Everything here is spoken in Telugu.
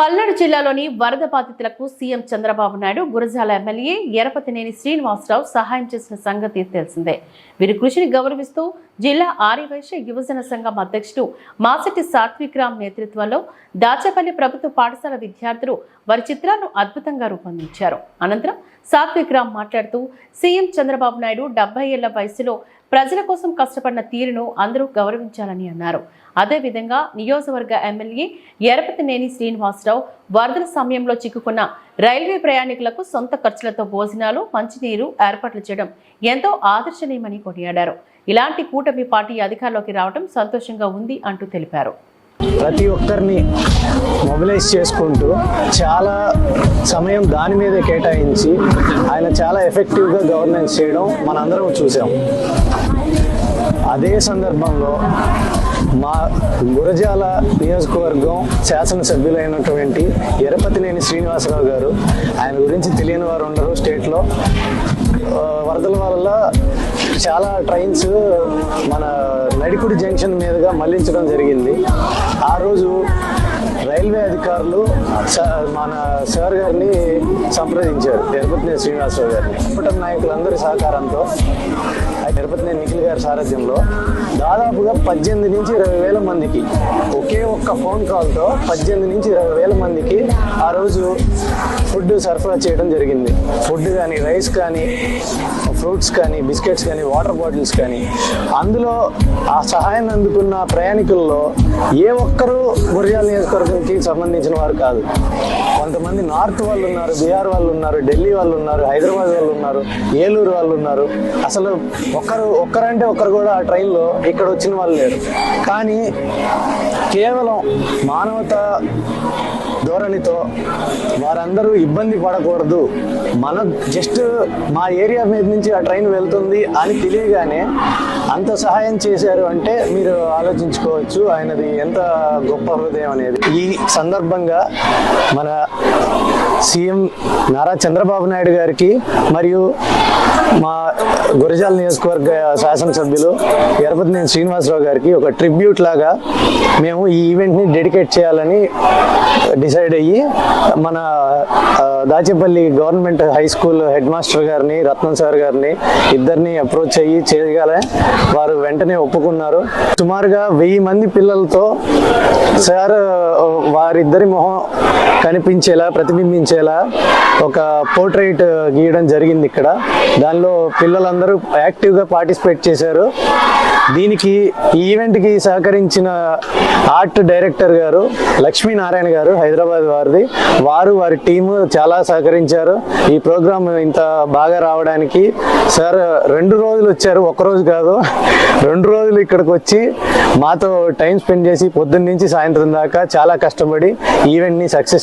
పల్నాడు జిల్లాలోని వరద బాధితులకు సీఎం చంద్రబాబు నాయుడు గురజాల ఎమ్మెల్యే ఎరపతినేని శ్రీనివాసరావు సహాయం చేసిన సంగతి తెలిసిందే. వీరి కృషిని గౌరవిస్తూ జిల్లా ఆర్యవైశ్య యువజన సంఘం అధ్యక్షుడు మాసటి సాత్వికరామ్ నేతృత్వంలో దాచపల్లి ప్రభుత్వ పాఠశాల విద్యార్థులు వారి చిత్రాలను అద్భుతంగా రూపొందించారు. అనంతరం సాత్వికరామ్ మాట్లాడుతూ సీఎం చంద్రబాబు నాయుడు డెబ్బై ఏళ్ళ వయసులో ప్రజల కోసం కష్టపడిన తీరును అందరూ గౌరవించాలని అన్నారు. అదేవిధంగా నియోజకవర్గ ఎమ్మెల్యే ఎరపతినేని శ్రీనివాసరావు వరదల సమయంలో చిక్కుకున్న రైల్వే ప్రయాణికులకు సొంత ఖర్చులతో భోజనాలు మంచినీరు ఏర్పాట్లు చేయడం ఎంతో ఆదర్శనీయమని కొనియాడారు. ఇలాంటి కూటమి పార్టీ అధికారంలోకి రావడం సంతోషంగా ఉంది అంటూ తెలిపారు. ప్రతి ఒక్కరిని మొబిలైజ్ చేసుకుంటూ చాలా సమయం దాని మీదే కేటాయించి ఆయన చాలా ఎఫెక్టివ్గా గవర్నెన్స్ చేయడం మనందరం చూసాం. అదే సందర్భంలో మా గురజాల నియోజకవర్గం శాసనసభ్యులైనటువంటి ఎరపతినేని శ్రీనివాసరావు గారు ఆయన గురించి తెలియని వారు ఉండరు స్టేట్లో. వరదల వల్ల చాలా ట్రైన్స్ మన నడికుడి జంక్షన్ మీదుగా మళ్ళించడం జరిగింది. ఆ రోజు రైల్వే అధికారులు స- మన సార్ గారిని సంప్రదించారు తిరుపతినేని శ్రీనివాసరావు గారిని. కుటుంబ నాయకులందరి సహకారంతో ఆ నిఖిల్ గారి సారథ్యంలో దాదాపుగా పద్దెనిమిది నుంచి ఇరవై వేల మందికి ఒకే ఒక్క ఫోన్ కాల్తో పద్దెనిమిది నుంచి ఇరవై వేల మందికి ఆ రోజు ఫుడ్ సరఫరా చేయడం జరిగింది. ఫుడ్ కానీ రైస్ కానీ ఫ్రూట్స్ కానీ బిస్కెట్స్ కానీ వాటర్ బాటిల్స్ కానీ అందులో ఆ సహాయం అందుకున్న ప్రయాణికుల్లో ఏ ఒక్కరూ గురజాల కి సంబంధించిన వారు కాదు. కొంతమంది నార్త్ వాళ్ళు ఉన్నారు బీహార్ వాళ్ళు ఉన్నారు ఢిల్లీ వాళ్ళు ఉన్నారు హైదరాబాద్ వాళ్ళు ఉన్నారు ఏలూరు వాళ్ళు ఉన్నారు. అసలు ఒక్కరు ఒక్కరంటే ఒక్కరు కూడా ఆ ట్రైన్లో ఇక్కడ వచ్చిన వాళ్ళు లేరు. కానీ కేవలం మానవత ధోరణితో వారందరూ ఇబ్బంది పడకూడదు. మన జస్ట్ మా ఏరియా మీద నుంచి ఆ ట్రైన్ వెళ్తుంది అని తెలియగానే అంత సహాయం చేశారు అంటే మీరు ఆలోచించుకోవచ్చు ఆయనది ఎంత గొప్ప హృదయం అనేది. ఈ సందర్భంగా మన సీఎం నారా చంద్రబాబు నాయుడు గారికి మరియు మా గురజాల నియోజకవర్గ శాసనసభ్యులు ఎరపతినేని శ్రీనివాసరావు గారికి ఒక ట్రిబ్యూట్ లాగా మేము ఈ ఈవెంట్ని డెడికేట్ చేయాలని డిసైడ్ అయ్యి మన Dachepalli government high school head master గారిని రత్నం సార్ గారిని ఇద్దరిని అప్రోచ్ అయ్యి చేయగల. వారు వెంటనే ఒప్పుకున్నారు. సుమారుగా వెయ్యి మంది పిల్లలతో సార్ వారిద్దరి మొహం కనిపించేలా ప్రతిబింబించేలా ఒక పోర్ట్రైట్ గీయడం జరిగింది ఇక్కడ. దానిలో పిల్లలందరూ యాక్టివ్గా పార్టిసిపేట్ చేశారు. దీనికి ఈ ఈవెంట్కి సహకరించిన ఆర్ట్ డైరెక్టర్ గారు లక్ష్మీనారాయణ గారు హైదరాబాద్ వారిది. వారు వారి టీము చాలా సహకరించారు. ఈ ప్రోగ్రామ్ ఇంత బాగా రావడానికి సార్ రెండు రోజులు వచ్చారు. ఒక రోజు కాదు రెండు రోజులు ఇక్కడికి వచ్చి మాతో టైం స్పెండ్ చేసి పొద్దున్న నుంచి సాయంత్రం దాకా చాలా కష్టపడి ఈవెంట్ని సక్సెస్